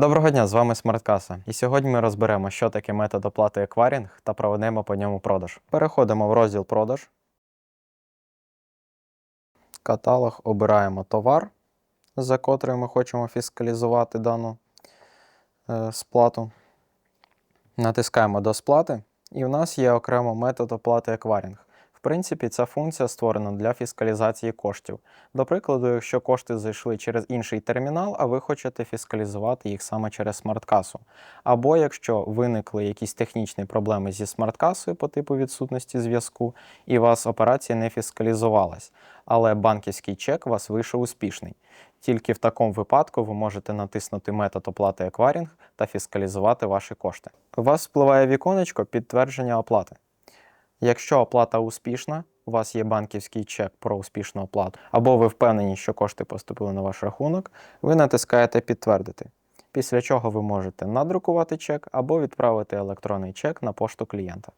Доброго дня, з вами Смарткаса. І сьогодні ми розберемо, що таке метод оплати еквайрінг та проведемо по ньому продаж. Переходимо в розділ продаж. Каталог обираємо товар, за котрий ми хочемо фіскалізувати дану е, сплату. Натискаємо до сплати, і в нас є окремо метод оплати еквайрінг. Принципі, ця функція створена для фіскалізації коштів. До прикладу, якщо кошти зайшли через інший термінал, а ви хочете фіскалізувати їх саме через смарткасу. Або якщо виникли якісь технічні проблеми зі смарткасою по типу відсутності зв'язку, і у вас операція не фіскалізувалась, але банківський чек у вас вийшов успішний. Тільки в такому випадку ви можете натиснути метод оплати еквайрінг та фіскалізувати ваші кошти. У вас спливає віконечко підтвердження оплати. Якщо оплата успішна, у вас є банківський чек про успішну оплату, або ви впевнені, що кошти поступили на ваш рахунок, ви натискаєте підтвердити. Після чого ви можете надрукувати чек або відправити електронний чек на пошту клієнта.